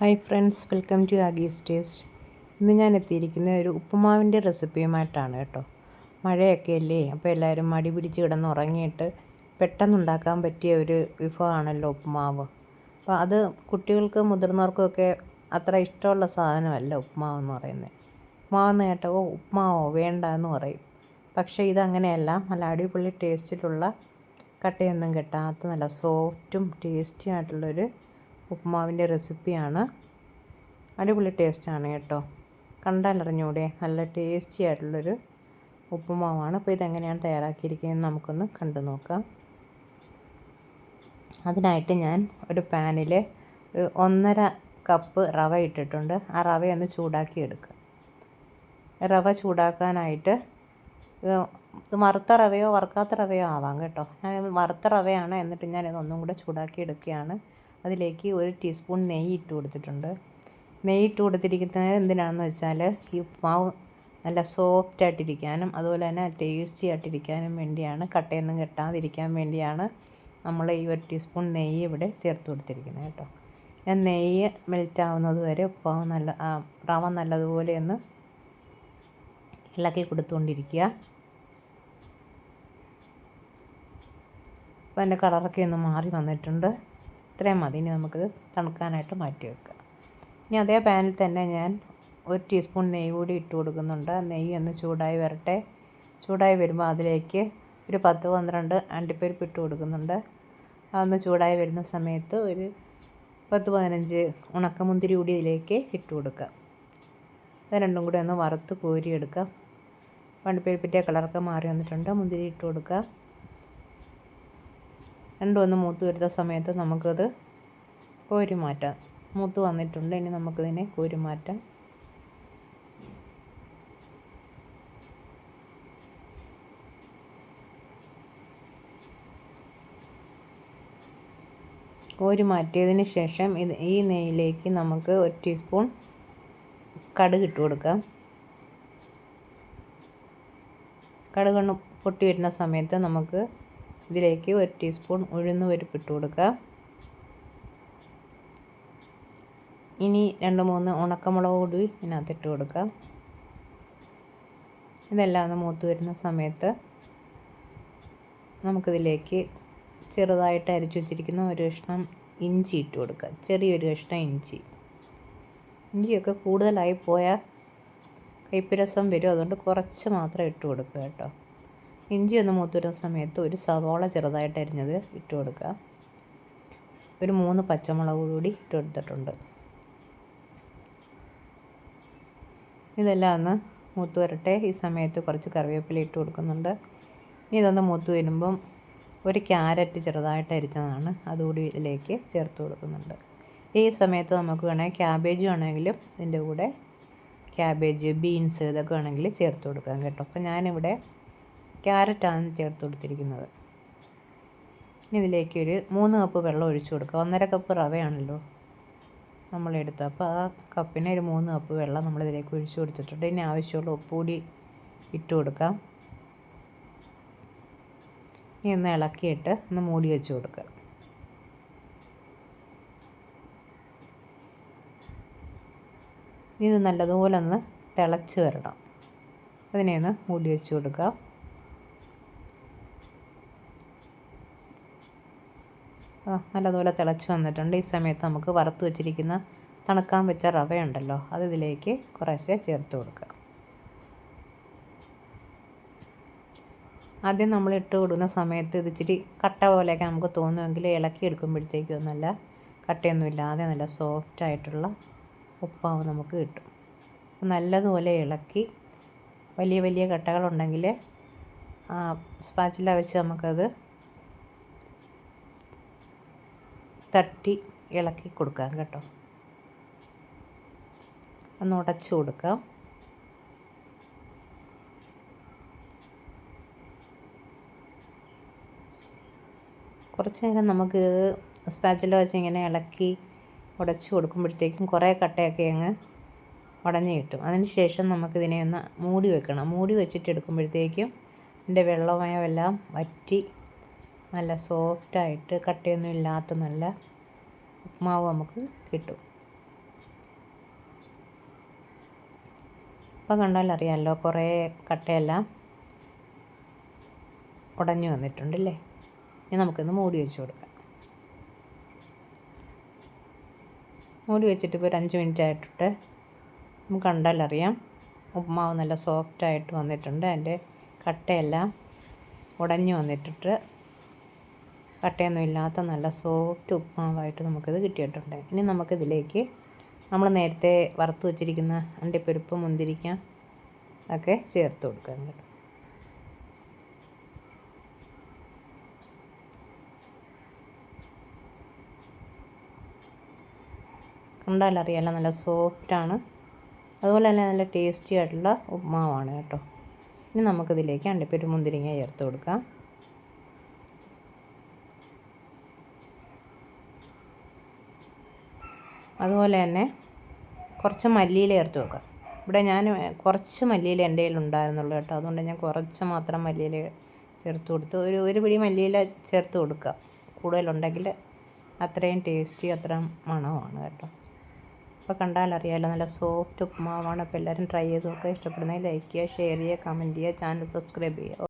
Hi friends welcome to Aagees taste. ഇന്ന് ഞാൻ എത്തിയിരിക്കുന്നത് ഒരു ഉപ്പുമാവിന്റെ റെസിപ്പിയുമായിട്ടാണ് കേട്ടോ. മഴയൊക്കെ അല്ലേ? അപ്പോൾ എല്ലാവരും മടി പിടിച്ച് കിടന്ന് ഉറങ്ങിയിട്ട് പെട്ടെന്ന് ഉണ്ടാക്കാൻ പറ്റിയ ഒരു വിഭവമാണല്ലോ ഉപ്പുമാവ്. അപ്പോൾ അത് കുട്ടികൾക്ക് മുതിർന്നവർക്കൊക്കെ അത്ര ഇഷ്ടമുള്ള സാധനമല്ല ഉപ്പുമാവ് എന്ന് പറയുന്നത്. ഉപ്പുമാവെന്ന് കേട്ടോ ഉപ്പുമാവോ? വേണ്ട എന്ന് പറയും. പക്ഷേ ഇതങ്ങനെയല്ല. നല്ല അടിപൊളി ടേസ്റ്റിലുള്ള കട്ടയൊന്നും കെട്ടാത്ത നല്ല സോഫ്റ്റും ടേസ്റ്റി ആയിട്ടുള്ളൊരു ഉപ്പുമാവിന്റെ റെസിപ്പിയാണ്. അടിപൊളി ടേസ്റ്റാണ് കേട്ടോ. കണ്ടാലറിഞ്ഞൂടെ നല്ല ടേസ്റ്റി ആയിട്ടുള്ളൊരു ഉപ്പുമാവാണ് അപ്പോൾ ഇതെങ്ങനെയാണ് തയ്യാറാക്കിയിരിക്കുന്നത് നമുക്കൊന്ന് കണ്ടു നോക്കാം. അതിനായിട്ട് ഞാൻ ഒരു പാനിൽ ഒന്നര കപ്പ് റവ ഇട്ടിട്ടുണ്ട്. ആ റവയൊന്ന് ചൂടാക്കി എടുക്കുക റവ ചൂടാക്കാനായിട്ട് വറുത്ത റവയോ വറുക്കാത്ത റവയോ ആവാം കേട്ടോ. ഞാൻ വറുത്ത റവയാണ്. എന്നിട്ട് ഞാൻ ഇതൊന്നും കൂടെ ചൂടാക്കി എടുക്കുകയാണ് അതിലേക്ക് ഒരു ടീസ്പൂൺ നെയ്യ് ഇട്ട് കൊടുത്തിട്ടുണ്ട്. നെയ്യ് ഇട്ട് കൊടുത്തിരിക്കുന്നത് എന്തിനാണെന്ന് വെച്ചാൽ ഈ മാവ് നല്ല സോഫ്റ്റ് ആയിട്ടിരിക്കാനും അതുപോലെ തന്നെ ടേസ്റ്റി ആയിട്ടിരിക്കാനും വേണ്ടിയാണ്. കട്ടയൊന്നും കെട്ടാതിരിക്കാൻ വേണ്ടിയാണ് നമ്മൾ ഈ ഒരു ടീസ്പൂൺ നെയ്യ് ഇവിടെ ചേർത്ത് കൊടുത്തിരിക്കുന്നത് കേട്ടോ. ഞാൻ നെയ്യ് മെൽറ്റ് ആവുന്നത് വരെ ഉപ്പാവ് നല്ല റവ നല്ലതുപോലെ ഒന്ന് ഇളക്കി കൊടുത്തുകൊണ്ടിരിക്കുക. അപ്പോൾ എന്റെ കളറൊക്കെ ഒന്ന് മാറി വന്നിട്ടുണ്ട്. ഇത്രയും മതി. ഇനി നമുക്കിത് തണുക്കാനായിട്ട് മാറ്റി വെക്കുക ഇനി അതേ പാനിൽ തന്നെ ഞാൻ ഒരു ടീസ്പൂൺ നെയ്യ് കൂടി ഇട്ട് കൊടുക്കുന്നുണ്ട്. നെയ്യ് ഒന്ന് ചൂടായി വരട്ടെ. ചൂടായി വരുമ്പോൾ അതിലേക്ക് ഒരു പത്ത് പന്ത്രണ്ട് അണ്ടിപ്പരിപ്പ് ഇട്ട് കൊടുക്കുന്നുണ്ട്. അതൊന്ന് ചൂടായി വരുന്ന സമയത്ത് ഒരു പത്ത് പതിനഞ്ച് ഉണക്കമുന്തിരി കൂടി ഇതിലേക്ക് ഇട്ട് കൊടുക്കുക അത് രണ്ടും കൂടി ഒന്ന് വറുത്ത് കോരിയെടുക്കാം. അണ്ടിപ്പരിപ്പിന്റെ കളറൊക്കെ മാറി വന്നിട്ടുണ്ട്. മുന്തിരി ഇട്ട് കൊടുക്കാം. രണ്ടും ഒന്ന് മൂത്ത് വരുന്ന സമയത്ത് നമുക്കത് കോരി മാറ്റാം മൂത്ത് വന്നിട്ടുണ്ട് ഇനി നമുക്കിതിനെ കോരി മാറ്റാം കോരി മാറ്റിയതിന് ശേഷം ഇത് ഈ നെയ്യിലേക്ക് നമുക്ക് ഒരു ടീസ്പൂൺ കടുക് ഇട്ട് കൊടുക്കാം. കടുക് പൊട്ടി വരുന്ന സമയത്ത് നമുക്ക് ഇതിലേക്ക് ഒരു ടീസ്പൂൺ ഉഴുന്ന് പരിപ്പ് ഇട്ട് കൊടുക്കുക. ഇനി രണ്ട് മൂന്ന് ഉണക്കമുളക് കൂടി ഇതിനകത്തിട്ട് കൊടുക്കുക. ഇതെല്ലാം ഒന്ന് മൂത്ത് വരുന്ന സമയത്ത് നമുക്കിതിലേക്ക് ചെറുതായിട്ട് അരിച്ചു വെച്ചിരിക്കുന്ന ഒരു കഷ്ണം ഇഞ്ചി ഇട്ട് കൊടുക്കുക. ചെറിയൊരു കഷ്ണം ഇഞ്ചി. ഇഞ്ചിയൊക്കെ കൂടുതലായി പോയാൽ കയ്പ്പ് വരും. അതുകൊണ്ട് കുറച്ച് മാത്രം ഇട്ട് കൊടുക്കുക കേട്ടോ. ഇഞ്ചി ഒന്ന് മൂത്തുവരുന്ന സമയത്ത് ഒരു സവോള ചെറുതായിട്ട് അരിഞ്ഞത് ഇട്ട് കൊടുക്കുക. ഒരു മൂന്ന് പച്ചമുളക് കൂടി ഇട്ട് കൊടുത്തിട്ടുണ്ട്. ഇതെല്ലാം ഒന്ന് മൂത്ത് വരട്ടെ. ഈ സമയത്ത് കുറച്ച് കറിവേപ്പില ഇട്ട് കൊടുക്കുന്നുണ്ട്. ഇനി ഇതൊന്ന് മൂത്ത് വരുമ്പം ഒരു ക്യാരറ്റ് ചെറുതായിട്ട് അരിച്ചതാണ് അതുകൂടി ഇതിലേക്ക് ചേർത്ത് കൊടുക്കുന്നുണ്ട്. ഈ സമയത്ത് നമുക്ക് വേണമെങ്കിൽ ക്യാബേജ് വേണമെങ്കിലും ഇതിന്റെ കൂടെ ക്യാബേജ് ബീൻസ് ഇതൊക്കെ വേണമെങ്കിൽ ചേർത്ത് കൊടുക്കാം കേട്ടോ. അപ്പോൾ ഞാനിവിടെ ക്യാരറ്റാണ് ചേർത്ത് കൊടുത്തിരിക്കുന്നത്. ഇനി ഇതിലേക്ക് ഒരു മൂന്ന് കപ്പ് വെള്ളം ഒഴിച്ചു കൊടുക്കുക. ഒന്നര കപ്പ് റവയാണല്ലോ നമ്മളെടുത്ത് അപ്പോൾ ആ കപ്പിന് ഒരു മൂന്ന് കപ്പ് വെള്ളം നമ്മളിതിലേക്ക് ഒഴിച്ചു കൊടുത്തിട്ടുണ്ട്. ഇനി ആവശ്യമുള്ള ഉപ്പുകൂടി ഇട്ട് കൊടുക്കാം. ഇനി ഒന്ന് ഇളക്കിയിട്ട് ഒന്ന് മൂടി വെച്ച് കൊടുക്കുക. ഇത് നല്ലതുപോലെ ഒന്ന് തിളച്ച് വരണം. അതിനെ ഒന്ന് മൂടി വെച്ച് കൊടുക്കാം. നല്ലതുപോലെ തിളച്ച് വന്നിട്ടുണ്ട്. ഈ സമയത്ത് നമുക്ക് വറുത്ത് വെച്ചിരിക്കുന്ന തണുക്കാൻ വെച്ച റവയുണ്ടല്ലോ അത് ഇതിലേക്ക് കുറേശ്ശെ ചേർത്ത് കൊടുക്കുക. ആദ്യം നമ്മൾ ഇട്ട് കൊടുക്കുന്ന സമയത്ത് ഇത് ഇച്ചിരി കട്ട പോലെയൊക്കെ നമുക്ക് തോന്നുമെങ്കിൽ ഇളക്കി എടുക്കുമ്പോഴത്തേക്കും നല്ല കട്ടയൊന്നുമില്ലാതെ നല്ല സോഫ്റ്റ് ആയിട്ടുള്ള ഉപ്പാവ് നമുക്ക് കിട്ടും. നല്ലതുപോലെ ഇളക്കി വലിയ വലിയ കട്ടകളുണ്ടെങ്കിൽ സ്പാച്ചില വെച്ച് നമുക്കത് തട്ടി ഇളക്കി കൊടുക്കാം കേട്ടോ. ഒന്ന് ഉടച്ചു കൊടുക്കാം. കുറച്ച് നേരം നമുക്ക് സ്പാച്ചില വെച്ച് ഇങ്ങനെ ഇളക്കി ഉടച്ചു കൊടുക്കുമ്പോഴത്തേക്കും കുറേ കട്ടയൊക്കെ അങ്ങ് ഉടഞ്ഞു കിട്ടും. അതിന് ശേഷം നമുക്കിതിനെ ഒന്ന് മൂടി വെക്കണം. മൂടി വെച്ചിട്ട് എടുക്കുമ്പോഴത്തേക്കും ഇതിന്റെ വെള്ളമയമെല്ലാം വറ്റി നല്ല സോഫ്റ്റായിട്ട് കട്ടയൊന്നും ഇല്ലാത്ത നല്ല ഉപ്മാവ് നമുക്ക് കിട്ടും. ഇപ്പം കണ്ടാൽ അറിയാമല്ലോ കുറേ കട്ടയെല്ലാം ഉടഞ്ഞു വന്നിട്ടുണ്ടല്ലേ? ഇനി നമുക്കിന്ന് മൂടി വെച്ച് കൊടുക്കാം. മൂടി വെച്ചിട്ട് ഇപ്പോൾ ഒരു അഞ്ച് മിനിറ്റ് ആയിട്ടിട്ട് നമുക്ക് കണ്ടാൽ അറിയാം ഉപ്മാവ് നല്ല സോഫ്റ്റായിട്ട് വന്നിട്ടുണ്ട്. അതിന്റെ കട്ടയെല്ലാം ഉടഞ്ഞു വന്നിട്ടിട്ട് കട്ടയൊന്നും ഇല്ലാത്ത നല്ല സോഫ്റ്റ് ഉപ്മാവായിട്ട് നമുക്കിത് കിട്ടിയിട്ടുണ്ട്. ഇനി നമുക്കിതിലേക്ക് നമ്മൾ നേരത്തെ വറുത്ത് വെച്ചിരിക്കുന്ന അണ്ടിപ്പരിപ്പ് മുന്തിരിക്ക ഒക്കെ ചേർത്ത് കൊടുക്കാം കേട്ടോ. കണ്ടാലറിയാലോ നല്ല സോഫ്റ്റാണ്. അതുപോലെ തന്നെ നല്ല ടേസ്റ്റി ആയിട്ടുള്ള ഉപ്മാവാണ് കേട്ടോ. ഇനി നമുക്കിതിലേക്ക് അണ്ടിപ്പരിപ്പ് മുന്തിരിങ്ങ ചേർത്ത് കൊടുക്കാം. അതുപോലെ തന്നെ കുറച്ച് മല്ലിയില ചേർത്ത് വെക്കാം ഇവിടെ ഞാൻ കുറച്ച് മല്ലിയില എന്റെ കയ്യിൽ ഉണ്ടായിരുന്നുള്ളൂ കേട്ടോ. അതുകൊണ്ട് ഞാൻ കുറച്ച് മാത്രം മല്ലിയില ചേർത്ത് കൊടുത്ത് ഒരു ഒരു പിടി മല്ലിയില ചേർത്ത് കൊടുക്കുക. കൂടുതലുണ്ടെങ്കിൽ അത്രയും ടേസ്റ്റി അത്രയും മണമാണ് കേട്ടോ. അപ്പോൾ കണ്ടാലറിയാമല്ലോ നല്ല സോഫ്റ്റ് ഉപ്പുമാവാണ്. അപ്പോൾ എല്ലാവരും ട്രൈ ചെയ്ത് നോക്കുക. ഇഷ്ടപ്പെടുന്നതിൽ ലൈക്ക് ചെയ്യുക ഷെയർ ചെയ്യുക കമന്റ് ചെയ്യുക ചാനൽ സബ്സ്ക്രൈബ് ചെയ്യുക.